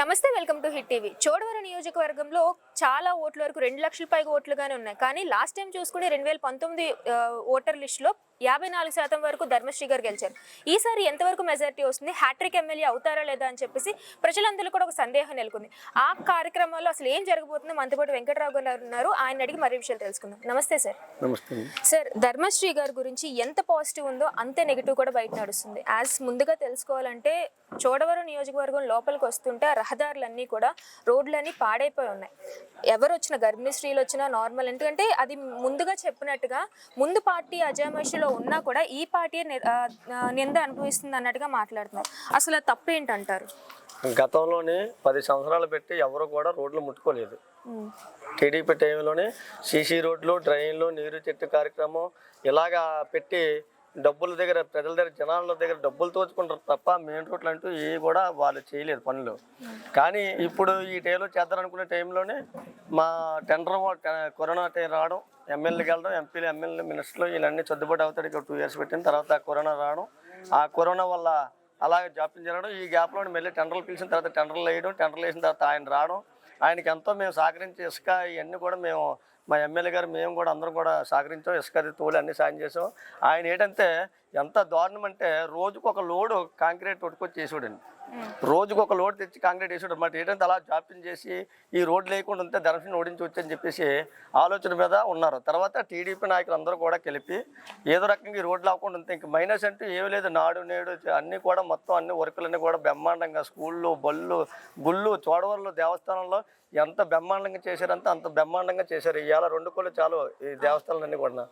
నమస్తే welcome to hit TV. Chodavaram నియోజకవర్గంలో చాలా ఓట్ల వరకు రెండు లక్షల పైగా ఓట్లుగానే ఉన్నాయి. కానీ లాస్ట్ టైం చూసుకుంటే రెండు వేల పంతొమ్మిది ఓటర్ లిస్టులో యాభై నాలుగు శాతం వరకు ధర్మశ్రీ గారు గెలిచారు. ఈసారి ఎంతవరకు మెజారిటీ వస్తుంది? హ్యాట్రిక్ ఎమ్మెల్యే అవుతారా లేదా అని చెప్పేసి ప్రజలందరూ కూడా ఒక సందేహం నెలకొంది. ఆ కార్యక్రమంలో అసలు ఏం జరగబోతుందో మనతో వెంకటరావు గారు ఉన్నారు. ఆయన అడిగి మరీ విషయాలు తెలుసుకుందాం. నమస్తే సార్. నమస్తే. సార్ ధర్మశ్రీ గారి గురించి ఎంత పాజిటివ్ ఉందో అంతే నెగిటివ్ కూడా బయట నడుస్తుంది. యాజ్ ముందుగా తెలుసుకోవాలంటే చోడవరం నియోజకవర్గం లోపలికి వస్తుంటే రహదారులన్నీ కూడా రోడ్లన్నీ పాడైపోయి ఉన్నాయి. ఎవరు వచ్చినా గర్భిణీ స్త్రీలు వచ్చినా నార్మల్ ఎందుకంటే అది ముందుగా చెప్పినట్టుగా ముందు పార్టీ అజామషిలో ఉన్నా కూడా ఈ పార్టీ నింద అనుభవిస్తుంది అన్నట్టుగా మాట్లాడుతున్నారు. అసలు అది తప్పేంటంటారు గతంలోనే పది సంవత్సరాలు పెట్టి ఎవరు కూడా రోడ్లు ముట్టుకోలేదు. టీడీపీ టైంలోనే సీసీ రోడ్లు డ్రైన్లు నీరు చెట్టు కార్యక్రమం ఇలాగా పెట్టి డబ్బుల దగ్గర ప్రజల దగ్గర జనాల దగ్గర డబ్బులు తోచుకుంటారు తప్ప మెయిన్ రోడ్లు అంటూ ఏ కూడా వాళ్ళు చేయలేదు పనులు. కానీ ఇప్పుడు ఈ టైంలో చేద్దామనుకునే టైంలోనే మా టెండర్ కరోనా టైం రావడం ఎమ్మెల్యేకి వెళ్ళడం ఎంపీలు ఎమ్మెల్యే మినిస్టర్లు వీళ్ళన్నీ సర్దుబాటు అవుతాడు ఇక్కడ టూ ఇయర్స్ పెట్టిన తర్వాత కరోనా రావడం. ఆ కరోనా వల్ల అలాగే జాప్యం జరగడం ఈ గ్యాప్లో మళ్ళీ టెండర్లు పిలిచిన తర్వాత టెండర్లు వేయడం టెండర్లు వేసిన తర్వాత ఆయన రావడం. ఆయనకి ఎంతో మేము సహకరించి ఇసుక ఇవన్నీ కూడా మేము మా ఎమ్మెల్యే గారు మేము కూడా అందరం కూడా సహకరించాం. ఇసుక అది తోలి అన్ని సాయం చేసాం ఆయన ఏంటంటే ఎంత దారుణం అంటే రోజుకు ఒక లోడు కాంక్రీట్ కొట్టుకొచ్చి చేసాడండి రోజుకు ఒక లోడ్ తెచ్చి కాంక్రీట్ వేసాడు అన్నమాట ఏంటంటే అలా జాప్యం చేసి ఈ రోడ్ లేకుండా ఉంటే ధర్మశ్రీ ఓడించవచ్చు అని చెప్పేసి ఆలోచన మీద ఉన్నారు. తర్వాత టీడీపీ నాయకులు అందరూ కూడా కలిపి ఏదో రకంగా ఈ రోడ్లు అవ్వకుండా ఉంటే ఇంక మైనస్ అంటూ ఏమీ లేదు. నాడు నేడు అన్నీ కూడా మొత్తం అన్ని వర్కులన్నీ కూడా బ్రహ్మాండంగా స్కూళ్ళు బళ్ళు గుళ్ళు చోడవరంలో దేవస్థానంలో ఎంత బ్రహ్మాండంగా చేశారంటే అంత బ్రహ్మాండంగా చేశారు. ఇవాళ రెండు కోళ్ళు చాలు ఈ దేవస్థానాలన్నీ కూడా.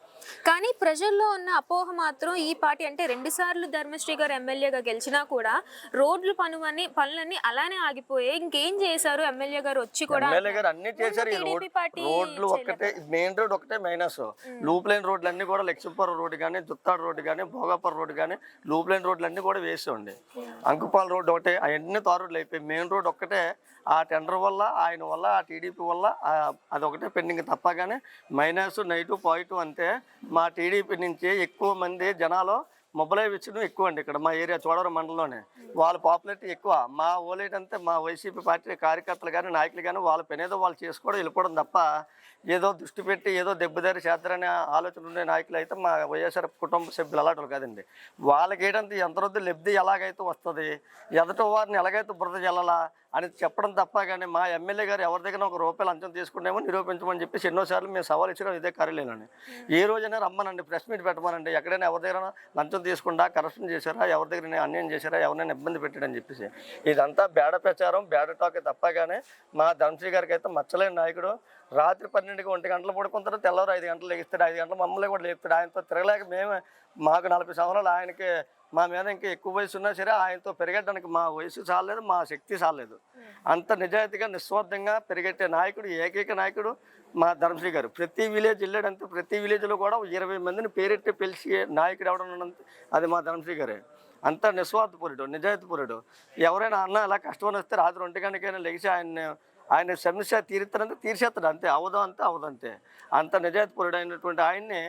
కానీ ప్రజల్లో ఉన్న అపోహ మాత్రం ఈ పార్టీ అంటే రెండు సార్లు ధర్మశ్రీ గారు ఎమ్మెల్యేగా గెలిచినా కూడా రోడ్లు పనులన్నీ పనులన్నీ అలానే ఆగిపోయాయి ఇంకేం చేశారు? ఎమ్మెల్యే గారు వచ్చి కూడా ఎమ్మెల్యే గారు అన్ని చేశారు. రోడ్లు ఒక్కటే మెయిన్ రోడ్ ఒకటే మైనస్. లూప్ లైన్ రోడ్లు అన్ని కూడా లక్ష్మీపురం రోడ్డు కానీ జుత్తాడు రోడ్డు కానీ భోగాపురం రోడ్డు కానీ లూప్ లైన్ రోడ్లు అన్ని కూడా వేసేయండి అంకుపాల రోడ్డు ఒకటే అవన్నీ తారు రోడ్లు అయిపోయి మెయిన్ రోడ్ ఒక్కటే. ఆ టెండర్ వల్ల ఆయన వల్ల ఆ టీడీపీ వల్ల అదొకటే పెండింగ్ తప్ప కానీ మైనస్ నెగిటివ్ పాజిటివ్ అంతే. మా టీడీపీ నుంచి ఎక్కువ మంది జనాలు మొబలై విచ్చడం ఎక్కువ అండి ఇక్కడ మా ఏరియా చోడవరం మండలంలోనే. వాళ్ళ పాపులారిటీ ఎక్కువ. మా ఓలేట్ అంతే మా వైసీపీ పార్టీ కార్యకర్తలు కానీ నాయకులు కానీ వాళ్ళ పని వాళ్ళు చేసుకోవడం వెళ్ళిపోవడం తప్ప ఏదో దృష్టి పెట్టి ఏదో దెబ్బదారి చేద్దరనే ఆలోచన ఉండే నాయకులు అయితే మా వైఎస్ఆర్ కుటుంబ సభ్యులు అలాంటి కాదండి. వాళ్ళకి ఏంటంటే ఎంతరొద్దు లబ్ధి ఎలాగైతే వస్తుంది ఎదట వారిని ఎలాగైతే బురద చెల్లాలా అని చెప్పడం తప్ప కానీ మా ఎమ్మెల్యే గారు ఎవరి దగ్గర ఒక రూపాయలు అంచం తీసుకున్నామో నిరూపించమని చెప్పేసి ఎన్నోసార్లు మేము సవాల్ ఇచ్చడం ఇదే కార్యాలయంలోనే. ఏ రోజైనా రమ్మనండి ప్రెస్ మీట్ పెట్టమనండి. ఎక్కడైనా ఎవరి దగ్గర లంచం తీసుకుండా కరప్షన్ చేశారా ఎవరి దగ్గర అన్యాయం చేశారా ఎవరైనా ఇబ్బంది పెట్టాడని చెప్పేసి. ఇదంతా బేడ ప్రచారం బేడ టాక్ తప్ప కానీ మా ధనశ్రీ గారికి అయితే మచ్చలేని నాయకుడు రాత్రి పన్నెండుకి ఒంటి గంటలు పడుకుంటారు తెల్లవారు ఐదు గంటలు లెగిస్తాడు ఐదు గంటలు మమ్మల్ని కూడా లేపుతాడు. ఆయనతో తిరగలేక మేమే మాకు నలభై సంవత్సరాలు ఆయనకి మా మీద ఇంకా ఎక్కువ వయసు ఉన్నా సరే ఆయనతో పెరిగడానికి మా వయసు చాలేదు మా శక్తి చాలేదు అంత నిజాయితీగా నిస్వార్థంగా పెరిగెట్టే నాయకుడు ఏకైక నాయకుడు మా ధర్మశ్రీ గారు. ప్రతి విలేజ్ వెళ్ళాడంతే ప్రతి విలేజ్లో కూడా ఇరవై మందిని పేరెట్టి పిలిచి నాయకుడు ఎవడన్నా అది మా ధర్మశ్రీ గారే. అంత నిస్వార్థపరుడు నిజాయితీపరుడు. ఎవరైనా అన్న అలా కష్టమని వస్తే రాత్రి ఒంటి గంటకైనా లెగిసి ఆయన ఆయన సమస్య తీరుతారంటే తీర్చేస్తాడు. అంతే అవదు అంతే అవదు అంతే. అంత నిజాయితీపరుడు అయినటువంటి ఆయన్ని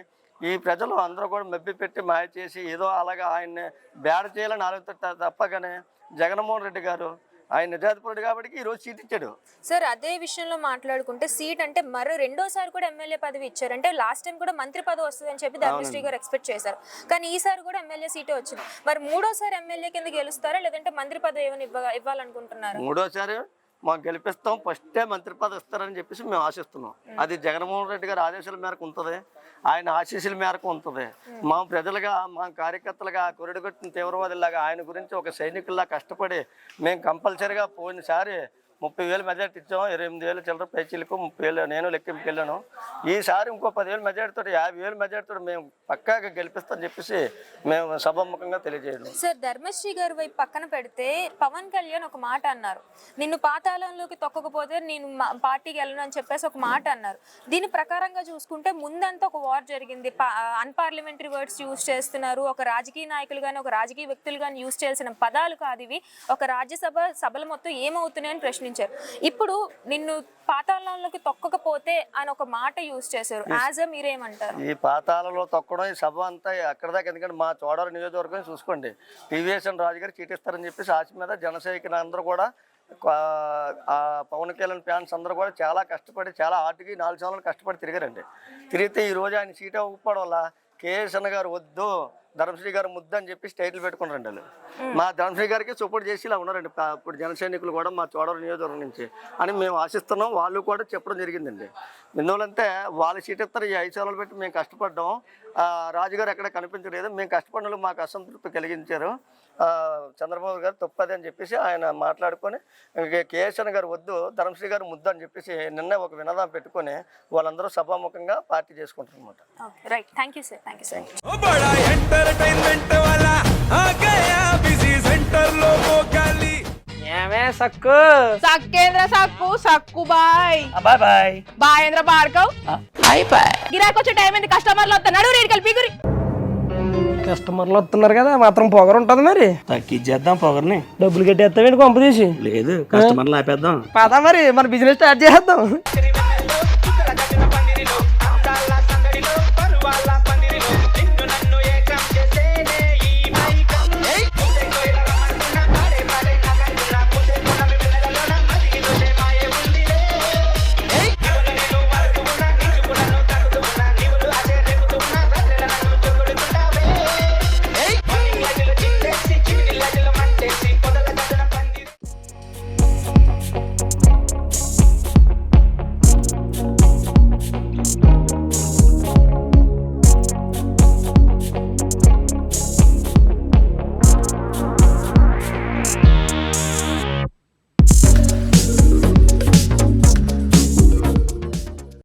ఈ ప్రజలు అందరూ కూడా మెబ్బి పెట్టి మాయ చేసి ఏదో అలాగా ఆయన్ని బేడ చేయాలని ఆలోచన తప్పగానే జగన్మోహన్ రెడ్డి గారు ఆయన నిజాయితీపరుడు కాబట్టి ఈరోజు సీట్ ఇచ్చాడు. సార్ అదే విషయంలో మాట్లాడుకుంటే సీట్ అంటే మరో రెండోసారి కూడా ఎమ్మెల్యే పదవి ఇచ్చారు. అంటే లాస్ట్ టైం కూడా మంత్రి పదవి వస్తుంది అని చెప్పి ధర్మశ్రీ గారు ఎక్స్పెక్ట్ చేశారు. కానీ ఈసారి కూడా ఎమ్మెల్యే సీటే వచ్చింది. మరి మూడోసారి ఎమ్మెల్యే కింద గెలుస్తారా? లేదంటే మంత్రి పదవి ఏమైనా ఇవ్వ ఇవ్వాలనుకుంటున్నారా? మూడోసారి మాకు గెలిపిస్తాం ఫస్టే మంత్రి పదవి ఇస్తారని చెప్పేసి మేము ఆశిస్తున్నాం. అది జగన్మోహన్ రెడ్డి గారి ఆదేశాల మేరకు ఉంటుంది. ఆయన ఆశీస్సుల మేరకు ఉంటుంది. మా ప్రజలుగా మా కార్యకర్తలుగా కొరడుగొట్టిన తీవ్రవాదులాగా ఆయన గురించి ఒక సైనికుల్లా కష్టపడి మేము కంపల్సరీగా పోయినసారి ముప్పై వేలు మెజార్టీ ఇచ్చాం ఇరవై ఎనిమిది వేలు చిల్లర పైచీలకు ముప్పై వేలు నేను లెక్కింపుకి వెళ్ళాను. ఈసారి ఇంకో పదివేలు మెజార్టీతో యాభై వేలు మెజార్టీతో మేము పక్కాగా గెలిపిస్తామని చెప్పేసి మేము సభాముఖంగా తెలియజేయడం. సార్ ధర్మశ్రీ గారు వైపు పక్కన పెడితే పవన్ కళ్యాణ్ ఒక మాట అన్నారు. నిన్ను పాతాళంలోకి తొక్కకపోతే నేను మా- పార్టీకి వెళ్ళను అని చెప్పేసి ఒక మాట అన్నారు. దీని ప్రకారంగా చూసుకుంటే ముందంతా ఒక వార్ జరిగింది. అన్పార్లమెంటరీ వర్డ్స్ యూజ్ చేస్తున్నారు. ఒక రాజకీయ నాయకులు కానీ ఒక రాజకీయ వ్యక్తులు కానీ యూజ్ చేయాల్సిన పదాలు కాదు ఇవి. ఒక రాజ్యసభ సభలు మొత్తం ఏమవుతున్నాయని ప్రశ్నించారు. ఇప్పుడు నిన్ను పాతాళంలోకి తొక్కకపోతే అని ఒక మాట యూజ్ చేశారు. యాజ్ అ మీరేమంటారు? ఈ పాతాలలో తొక్కడం ఈ సభ అంతా అక్కడ దాకా? ఎందుకంటే మా చోడవరం నియోజకవర్గం చూసుకోండి. టీవీఎస్ఎన్ రాజు గారు చీటిస్తారని చెప్పేసి ఆశ మీద జనసైనికులు అందరూ కూడా ఆ పవన్ కళ్యాణ్ ఫ్యాన్స్ అందరూ కూడా చాలా కష్టపడి చాలా ఆటకి నాలుగు సంవత్సరాలు కష్టపడి తిరిగారండి. తిరిగితే ఈ రోజు ఆయన సీట్ అవ్వకపోవడం వల్ల కేఎస్ అన్న గారు వద్దు ధర్మశ్రీ గారు ముద్దు అని చెప్పి స్టైట్లు పెట్టుకున్నారండి వాళ్ళు. మా ధర్మశ్రీ గారికి సపోర్ట్ చేసి ఇలా ఉన్నారండి. ఇప్పుడు జన సైనికులు కూడా మా చోడవరం నియోజకవర్గం నుంచి అని మేము ఆశిస్తున్నాం. వాళ్ళు కూడా చెప్పడం జరిగిందండి. ఎందువలంటే వాళ్ళ సీట్ ఇస్తారు. ఈ ఐదు సార్లు పెట్టి మేము కష్టపడ్డాం. ఆ, రాజుగారు ఎక్కడ కనిపించలేదు. మేము కష్టపడిన వాళ్ళు మాకు అసంతృప్తి కలిగించారు. చంద్రబాబు గారు తప్పది అని చెప్పేసి ఆయన మాట్లాడుకొని కేఎస్ఎన్ గారు వద్దు ధర్మశ్రీ గారు ముద్దు అని చెప్పేసి నిన్న ఒక వినదం పెట్టుకొని వాళ్ళందరూ సభాముఖంగా పార్టీ చేసుకుంటారు అనమాట right thank you sir thank you sir entertainment వాళ్ళ బిజీ సెంటర్లో పోకాలి. ఏమే సక్కు? సక్కేంద్ర సక్కు సక్కు బాయ్. బాయ్ బాయ్. బాయ్ ఏంద్ర బాడకవు బాయ్ బాయ్. గిరాకొచ్చే టైం ఏంది? కస్టమర్లు వస్తా నడు కలిపి పిగురి. కస్టమర్లు వస్తున్నారు కదా మాత్రం పొగరు ఉంటది మరి. తగ్గిచ్చేద్దాం పొగర్ని. డబ్బులు కట్టేస్తామేంటి పంపు తీసి? లేదు కస్టమర్లు ఆపేద్దాం పదా మరి మన బిజినెస్ స్టార్ట్ చేద్దాం.